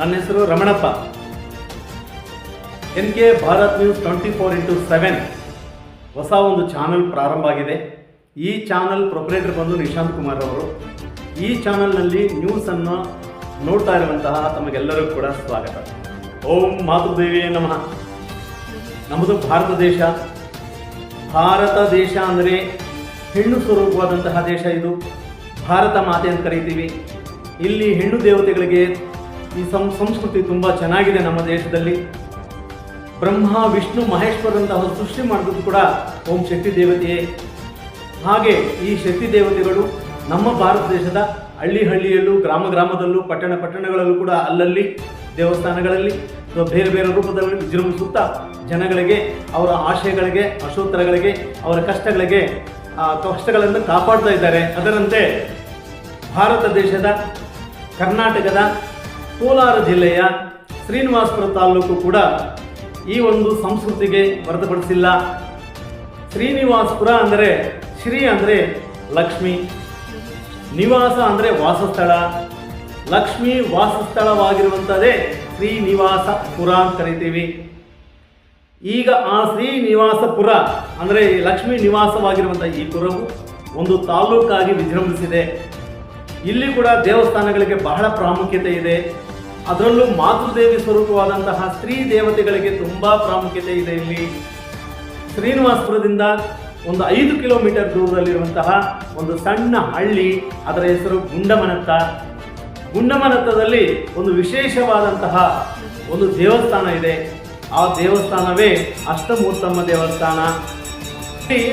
ನನ್ನ ಹೆಸರು Ramanappa. N K Bharat news twenty four into seven ಹೊಸ ಒಂದು ಚಾನಲ್ ಪ್ರಾರಂಭ ಆಗಿದೆ. ಈ ಚಾನಲ್ ಪ್ರೊಪರೇಟರ್ ಬಂದು ನಿಶಾಂತ್ ಕುಮಾರ್ ಅವರು. ಈ ಚಾನಲ್ನಲ್ಲಿ ನ್ಯೂಸನ್ನು ನೋಡ್ತಾ ಇರುವಂತಹ ತಮಗೆಲ್ಲರಿಗೂ ಕೂಡ ಸ್ವಾಗತ. ಓಂ ಮಾತೃದೇವಿಯೇ ನಮಃ. ನಮ್ಮದು ಭಾರತ ದೇಶ. ಭಾರತ ದೇಶ ಅಂದರೆ ಹೆಣ್ಣು ಸ್ವರೂಪವಾದಂತಹ ದೇಶ ಇದು. ಭಾರತ ಮಾತೆ ಅಂತ ಕರಿತೀವಿ. ಇಲ್ಲಿ ಹೆಣ್ಣು ದೇವತೆಗಳಿಗೆ ಈ ಸಂ, ಸಂಸ್ಕೃತಿ ತುಂಬ ಚೆನ್ನಾಗಿದೆ ನಮ್ಮ ದೇಶದಲ್ಲಿ. ಬ್ರಹ್ಮ, ವಿಷ್ಣು ಮಹೇಶ್ವರಂತಹ ಸೃಷ್ಟಿ ಮಾಡಿದ್ರು ಕೂಡ ಓಂ ಶಕ್ತಿ ದೇವತೆಯೇ. ಹಾಗೆ ಈ ಶಕ್ತಿ ದೇವತೆಗಳು ನಮ್ಮ ಭಾರತ ದೇಶದ ಹಳ್ಳಿ ಹಳ್ಳಿಯಲ್ಲೂ, ಗ್ರಾಮ ಗ್ರಾಮದಲ್ಲೂ, ಪಟ್ಟಣ ಪಟ್ಟಣಗಳಲ್ಲೂ ಕೂಡ ಅಲ್ಲಲ್ಲಿ, ದೇವಸ್ಥಾನಗಳಲ್ಲಿ, ಅಥವಾ ಬೇರೆ ಬೇರೆ ರೂಪದಲ್ಲಿ ವಿಜೃಂಭಿಸುತ್ತಾ ಜನಗಳಿಗೆ, ಅವರ ಆಶಯಗಳಿಗೆ, ಅಶೋತ್ತರಗಳಿಗೆ, ಅವರ ಕಷ್ಟಗಳಿಗೆ ಕಷ್ಟಗಳನ್ನು ಕಾಪಾಡ್ತಾ ಇದ್ದಾರೆ. ಅದರಂತೆ ಭಾರತ ದೇಶದ ಕರ್ನಾಟಕದ ಕೋಲಾರ ಜಿಲ್ಲೆಯ ಶ್ರೀನಿವಾಸಪುರ ತಾಲೂಕು ಕೂಡ ಈ ಒಂದು ಸಂಸ್ಕೃತಿಗೆ ಹೊರತುಪಡಿಸಿಲ್ಲ. ಶ್ರೀನಿವಾಸಪುರ ಅಂದರೆ ಶ್ರೀ ಅಂದರೆ ಲಕ್ಷ್ಮಿ, ನಿವಾಸ ಅಂದರೆ ವಾಸಸ್ಥಳ. ಲಕ್ಷ್ಮಿ ವಾಸಸ್ಥಳವಾಗಿರುವಂಥದ್ದೇ ಶ್ರೀನಿವಾಸಪುರ ಅಂತ ಕರಿತೀವಿ. ಈಗ ಆ ಶ್ರೀನಿವಾಸಪುರ ಅಂದರೆ ಲಕ್ಷ್ಮೀ ನಿವಾಸವಾಗಿರುವಂಥ ಈ ಪುರವು ಒಂದು ತಾಲೂಕಾಗಿ ವಿಜೃಂಭಿಸಿದೆ. ಇಲ್ಲಿ ಕೂಡ ದೇವಸ್ಥಾನಗಳಿಗೆ ಬಹಳ ಪ್ರಾಮುಖ್ಯತೆ ಇದೆ. ಅದರಲ್ಲೂ ಮಾತೃದೇವಿ ಸ್ವರೂಪವಾದಂತಹ ಸ್ತ್ರೀ ದೇವತೆಗಳಿಗೆ ತುಂಬ ಪ್ರಾಮುಖ್ಯತೆ ಇದೆ ಇಲ್ಲಿ. ಶ್ರೀನಿವಾಸಪುರದಿಂದ ಒಂದು ಐದು ಕಿಲೋಮೀಟರ್ ದೂರದಲ್ಲಿರುವಂತಹ ಒಂದು ಸಣ್ಣ ಹಳ್ಳಿ, ಅದರ ಹೆಸರು ಗುಂಡಮನತ್ತ. ಗುಂಡಮನತ್ತದಲ್ಲಿ ಒಂದು ವಿಶೇಷವಾದಂತಹ ಒಂದು ದೇವಸ್ಥಾನ ಇದೆ. ಆ ದೇವಸ್ಥಾನವೇ ಅಷ್ಟಮೂರ್ತಮ್ಮ ದೇವಸ್ಥಾನ.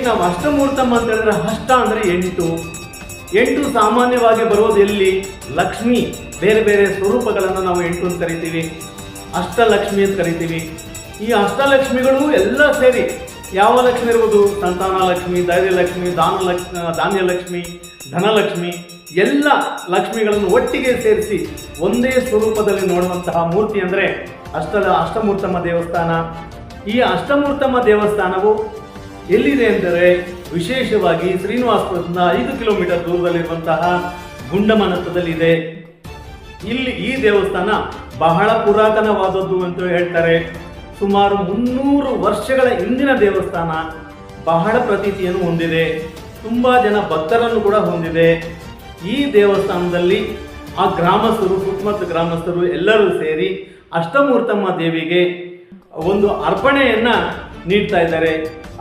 ನಾವು ಅಷ್ಟಮೂರ್ತಮ್ಮ ಅಂತ ಹೇಳಿದ್ರೆ ಅಷ್ಟ ಅಂದರೆ ಎಂಟು. ಎಂಟು ಸಾಮಾನ್ಯವಾಗಿ ಬರೋದು ಎಲ್ಲಿ? ಲಕ್ಷ್ಮಿ. ಬೇರೆ ಬೇರೆ ಸ್ವರೂಪಗಳನ್ನು ನಾವು ಎಂಟು ಅಂತ ಕರಿತೀವಿ. ಅಷ್ಟಲಕ್ಷ್ಮಿ ಅಂತ ಕರಿತೀವಿ. ಈ ಅಷ್ಟಲಕ್ಷ್ಮಿಗಳು ಎಲ್ಲ ಸೇರಿ ಯಾವ ಲಕ್ಷ್ಮಿ ಇರ್ಬೋದು? ಸಂತಾನ ಲಕ್ಷ್ಮಿ ಧೈರ್ಯಲಕ್ಷ್ಮಿ, ದಾನಲಕ್ಷ್ಮಿ, ಧಾನ್ಯಲಕ್ಷ್ಮಿ, ಧನಲಕ್ಷ್ಮಿ, ಎಲ್ಲ ಲಕ್ಷ್ಮಿಗಳನ್ನು ಒಟ್ಟಿಗೆ ಸೇರಿಸಿ ಒಂದೇ ಸ್ವರೂಪದಲ್ಲಿ ನೋಡುವಂತಹ ಮೂರ್ತಿ ಅಂದರೆ ಅಷ್ಟ ಅಷ್ಟಮೂರ್ತಮ್ಮ ದೇವಸ್ಥಾನ. ಈ ಅಷ್ಟಮೂರ್ತಮ್ಮ ದೇವಸ್ಥಾನವು ಎಲ್ಲಿದೆ ಎಂದರೆ ವಿಶೇಷವಾಗಿ ಶ್ರೀನಿವಾಸಪುರದಿಂದ ಐದು ಕಿಲೋಮೀಟರ್ ದೂರದಲ್ಲಿರುವಂತಹ ಗುಂಡಮನತ್ತದಲ್ಲಿದೆ ಇಲ್ಲಿ ಈ ದೇವಸ್ಥಾನ ಬಹಳ ಪುರಾತನವಾದದ್ದು ಅಂತ ಹೇಳ್ತಾರೆ. ಸುಮಾರು ಮುನ್ನೂರು ವರ್ಷಗಳ ಹಿಂದಿನ ದೇವಸ್ಥಾನ ಬಹಳ ಪ್ರತೀತಿಯನ್ನು ಹೊಂದಿದೆ. ತುಂಬ ಜನ ಭಕ್ತರನ್ನು ಕೂಡ ಹೊಂದಿದೆ. ಈ ದೇವಸ್ಥಾನದಲ್ಲಿ ಆ ಗ್ರಾಮಸ್ಥರು, ಸುತ್ತಮುತ್ತ ಗ್ರಾಮಸ್ಥರು ಎಲ್ಲರೂ ಸೇರಿ ಅಷ್ಟಮೂರ್ತಮ್ಮ ದೇವಿಗೆ ಒಂದು ಅರ್ಪಣೆಯನ್ನು ನೀಡ್ತಾ ಇದ್ದಾರೆ.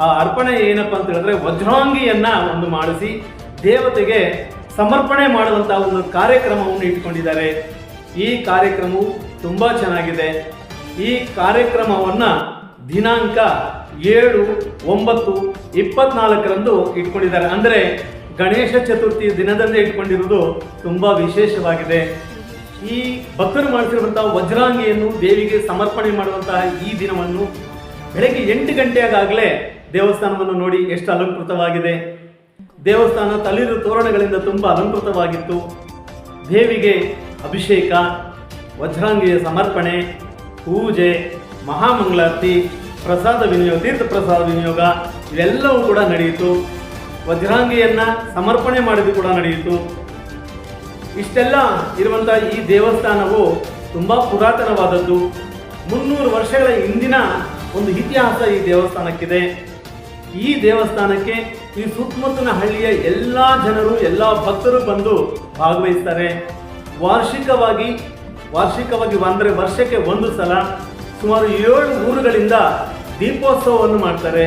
ಆ ಅರ್ಪಣೆ ಏನಪ್ಪ ಅಂತ ಹೇಳಿದ್ರೆ ವಜ್ರಾಂಗಿಯನ್ನ ಒಂದು ಮಾಡಿಸಿ ದೇವತೆಗೆ ಸಮರ್ಪಣೆ ಮಾಡುವಂತಹ ಒಂದು ಕಾರ್ಯಕ್ರಮವನ್ನು ಇಟ್ಕೊಂಡಿದ್ದಾರೆ. ಈ ಕಾರ್ಯಕ್ರಮವು ತುಂಬಾ ಚೆನ್ನಾಗಿದೆ. ಈ ಕಾರ್ಯಕ್ರಮವನ್ನ ದಿನಾಂಕ ಏಳು ಒಂಬತ್ತು ಇಪ್ಪತ್ನಾಲ್ಕರಂದು ಇಟ್ಕೊಂಡಿದ್ದಾರೆ. ಅಂದರೆ ಗಣೇಶ ಚತುರ್ಥಿ ದಿನದಂದೇ ಇಟ್ಕೊಂಡಿರುವುದು ತುಂಬಾ ವಿಶೇಷವಾಗಿದೆ. ಈ ಭಕ್ತರು ಮಾಡಿಸಿರುವಂತಹ ವಜ್ರಾಂಗಿಯನ್ನು ದೇವಿಗೆ ಸಮರ್ಪಣೆ ಮಾಡುವಂತಹ ಈ ದಿನವನ್ನು ಬೆಳಗ್ಗೆ ಎಂಟು ಗಂಟೆಯಾಗಲೇ ದೇವಸ್ಥಾನವನ್ನು ನೋಡಿ ಎಷ್ಟು ಅಲಂಕೃತವಾಗಿದೆ. ದೇವಸ್ಥಾನ ತಳಿರು ತೋರಣಗಳಿಂದ ತುಂಬ ಅಲಂಕೃತವಾಗಿತ್ತು. ದೇವಿಗೆ ಅಭಿಷೇಕ ವಜ್ರಾಂಗಿಯ ಸಮರ್ಪಣೆ, ಪೂಜೆ, ಮಹಾಮಂಗಳಾರತಿ, ಪ್ರಸಾದ ವಿನಿಯೋಗ ತೀರ್ಥ ಪ್ರಸಾದ ವಿನಿಯೋಗ, ಇವೆಲ್ಲವೂ ಕೂಡ ನಡೆಯಿತು. ವಜ್ರಾಂಗಿಯನ್ನು ಸಮರ್ಪಣೆ ಮಾಡಿದ್ದು ಕೂಡ ನಡೆಯಿತು. ಇಷ್ಟೆಲ್ಲ ಇರುವಂಥ ಈ ದೇವಸ್ಥಾನವು ತುಂಬ ಪುರಾತನವಾದದ್ದು. ಮುನ್ನೂರು ವರ್ಷಗಳ ಹಿಂದಿನ ಒಂದು ಇತಿಹಾಸ ಈ ದೇವಸ್ಥಾನಕ್ಕಿದೆ. ಈ ದೇವಸ್ಥಾನಕ್ಕೆ ಈ ಸುತ್ತಮುತ್ತಲಿನ ಹಳ್ಳಿಯ ಎಲ್ಲ ಜನರು, ಎಲ್ಲ ಭಕ್ತರು ಬಂದು ಭಾಗವಹಿಸ್ತಾರೆ. ವಾರ್ಷಿಕವಾಗಿ ವಾರ್ಷಿಕವಾಗಿ ಅಂದರೆ ವರ್ಷಕ್ಕೆ ಒಂದು ಸಲ ಸುಮಾರು ಏಳು ಊರುಗಳಿಂದ ದೀಪೋತ್ಸವವನ್ನು ಮಾಡ್ತಾರೆ.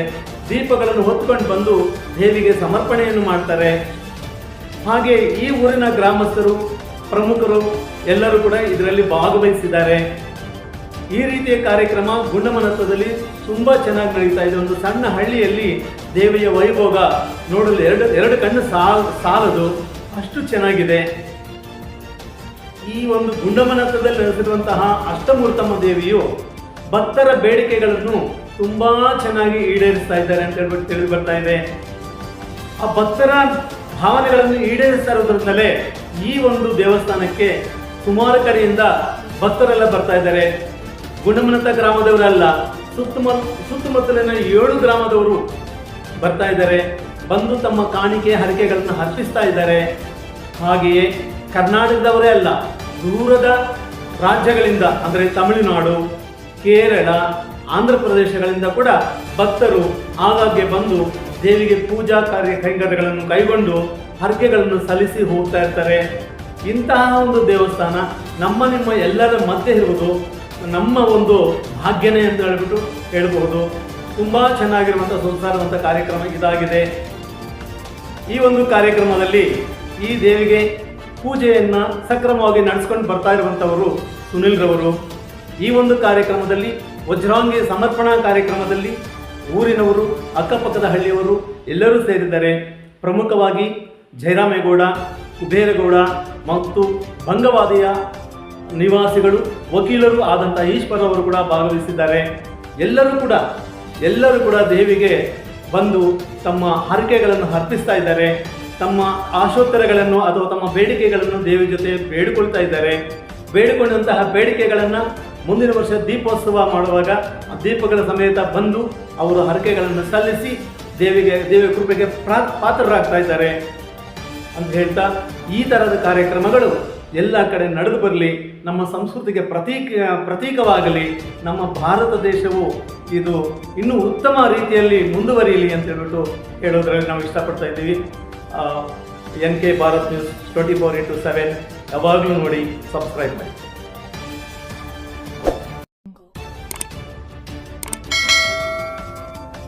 ದೀಪಗಳನ್ನು ಹೊತ್ಕೊಂಡು ಬಂದು ದೇವಿಗೆ ಸಮರ್ಪಣೆಯನ್ನು ಮಾಡ್ತಾರೆ. ಹಾಗೆ ಈ ಊರಿನ ಗ್ರಾಮಸ್ಥರು, ಪ್ರಮುಖರು ಎಲ್ಲರೂ ಕೂಡ ಇದರಲ್ಲಿ ಭಾಗವಹಿಸಿದ್ದಾರೆ. ಈ ರೀತಿಯ ಕಾರ್ಯಕ್ರಮ ಗುಂಡಮನತ್ವದಲ್ಲಿ ತುಂಬ ಚೆನ್ನಾಗಿ ನಡೀತಾ ಇದೆ. ಒಂದು ಸಣ್ಣ ಹಳ್ಳಿಯಲ್ಲಿ ದೇವಿಯ ವೈಭೋಗ ನೋಡಲು ಎರಡು ಎರಡು ಕಣ್ಣು ಸಾಲ್ ಸಾಲದು. ಅಷ್ಟು ಚೆನ್ನಾಗಿದೆ. ಈ ಒಂದು ಗುಂಡಮನತ್ವದಲ್ಲಿ ನೆಲೆಸಿರುವಂತಹ ಅಷ್ಟಮೂರ್ತಮ್ಮ ದೇವಿಯು ಭಕ್ತರ ಬೇಡಿಕೆಗಳನ್ನು ತುಂಬಾ ಚೆನ್ನಾಗಿ ಈಡೇರಿಸ್ತಾ ಇದ್ದಾರೆ ಅಂತ ಹೇಳ್ಬಿಟ್ಟು ತಿಳಿದು ಬರ್ತಾ ಇದೆ. ಆ ಭಕ್ತರ ಭಾವನೆಗಳನ್ನು ಈಡೇರಿಸ್ತಾ ಇರೋದ್ರಿಂದಲೇ ಈ ಒಂದು ದೇವಸ್ಥಾನಕ್ಕೆ ಸುಮಾರು ಕಡೆಯಿಂದ ಭಕ್ತರೆಲ್ಲ ಬರ್ತಾ ಇದ್ದಾರೆ. ಗುಣಮನತ ಗ್ರಾಮದವರಲ್ಲ, ಸುತ್ತಮುತ್ತ ಸುತ್ತಮುತ್ತಲಿನ ಏಳು ಗ್ರಾಮದವರು ಬರ್ತಾ ಇದ್ದಾರೆ, ಬಂದು ತಮ್ಮ ಕಾಣಿಕೆ ಹರಕೆಗಳನ್ನು ಅರ್ಪಿಸ್ತಾ ಇದ್ದಾರೆ. ಹಾಗೆಯೇ ಕರ್ನಾಟಕದವರೇ ಅಲ್ಲ, ದೂರದ ರಾಜ್ಯಗಳಿಂದ, ಅಂದರೆ ತಮಿಳುನಾಡು, ಕೇರಳ, ಆಂಧ್ರ ಪ್ರದೇಶಗಳಿಂದ ಕೂಡ ಭಕ್ತರು ಆಗಾಗ್ಗೆ ಬಂದು ದೇವಿಗೆ ಪೂಜಾ ಕಾರ್ಯ ಕೈಂಕರ್ಯಗಳನ್ನು ಕೈಗೊಂಡು ಹರಕೆಗಳನ್ನು ಸಲ್ಲಿಸಿ ಹೋಗ್ತಾ ಇರ್ತಾರೆ. ಇಂತಹ ಒಂದು ದೇವಸ್ಥಾನ ನಮ್ಮ ನಿಮ್ಮ ಎಲ್ಲರ ಮಧ್ಯೆ ಇರುವುದು ನಮ್ಮ ಒಂದು ಭಾಗ್ಯನೇ ಅಂತ ಹೇಳ್ಬಿಟ್ಟು ಹೇಳಬಹುದು. ತುಂಬ ಚೆನ್ನಾಗಿರುವಂಥ ಸಂಸಾರವಂಥ ಕಾರ್ಯಕ್ರಮ ಇದಾಗಿದೆ. ಈ ಒಂದು ಕಾರ್ಯಕ್ರಮದಲ್ಲಿ ಈ ದೇವಿಗೆ ಪೂಜೆಯನ್ನು ಸಕ್ರಮವಾಗಿ ನಡೆಸ್ಕೊಂಡು ಬರ್ತಾ ಇರುವಂಥವರು ಸುನಿಲ್ ರವರು ಈ ಒಂದು ಕಾರ್ಯಕ್ರಮದಲ್ಲಿ, ವಜ್ರಾಂಗಿ ಸಮರ್ಪಣಾ ಕಾರ್ಯಕ್ರಮದಲ್ಲಿ ಊರಿನವರು, ಅಕ್ಕಪಕ್ಕದ ಹಳ್ಳಿಯವರು ಎಲ್ಲರೂ ಸೇರಿದ್ದಾರೆ. ಪ್ರಮುಖವಾಗಿ ಜಯರಾಮೇಗೌಡ, ಕುಬೇರಗೌಡ ಮತ್ತು ಭಂಗವಾದಿಯ ನಿವಾಸಿಗಳು, ವಕೀಲರು ಆದಂಥ ಈಶ್ವರ್ ಅವರು ಕೂಡ ಭಾಗವಹಿಸಿದ್ದಾರೆ. ಎಲ್ಲರೂ ಕೂಡ ಎಲ್ಲರೂ ಕೂಡ ದೇವಿಗೆ ಬಂದು ತಮ್ಮ ಹರಕೆಗಳನ್ನು ಅರ್ಪಿಸ್ತಾ ಇದ್ದಾರೆ. ತಮ್ಮ ಆಶೋತ್ತರಗಳನ್ನು ಅಥವಾ ತಮ್ಮ ಬೇಡಿಕೆಗಳನ್ನು ದೇವಿ ಜೊತೆ ಬೇಡಿಕೊಳ್ತಾ ಇದ್ದಾರೆ. ಬೇಡಿಕೊಂಡಂತಹ ಬೇಡಿಕೆಗಳನ್ನು ಮುಂದಿನ ವರ್ಷ ದೀಪೋತ್ಸವ ಮಾಡುವಾಗ ದೀಪಗಳ ಸಮೇತ ಬಂದು ಅವರು ಹರಕೆಗಳನ್ನು ಸಲ್ಲಿಸಿ ದೇವಿಗೆ ದೇವಿಯ ಕೃಪೆಗೆ ಪ್ರಾ, ಪಾತ್ರರಾಗ್ತಾ ಇದ್ದಾರೆ. ಅಂತ ಹೇಳ್ತಾ ಈ ಥರದ ಕಾರ್ಯಕ್ರಮಗಳು ಎಲ್ಲ ಕಡೆ ನಡೆದು ಬರಲಿ, ನಮ್ಮ ಸಂಸ್ಕೃತಿಗೆ ಪ್ರತೀಕ, ಪ್ರತೀಕವಾಗಲಿ, ನಮ್ಮ ಭಾರತ ದೇಶವು ಇದು ಇನ್ನೂ ಉತ್ತಮ ರೀತಿಯಲ್ಲಿ ಮುಂದುವರಿಯಲಿ ಅಂತ ಹೇಳ್ಬಿಟ್ಟು ಹೇಳೋದ್ರಲ್ಲಿ ನಾವು ಇಷ್ಟಪಡ್ತಾ ಇದ್ದೀವಿ. N K Bharat news twenty four into seven ಯಾವಾಗಲೂ ನೋಡಿ ಸಬ್ಸ್ಕ್ರೈಬ್ ಮಾಡಿ.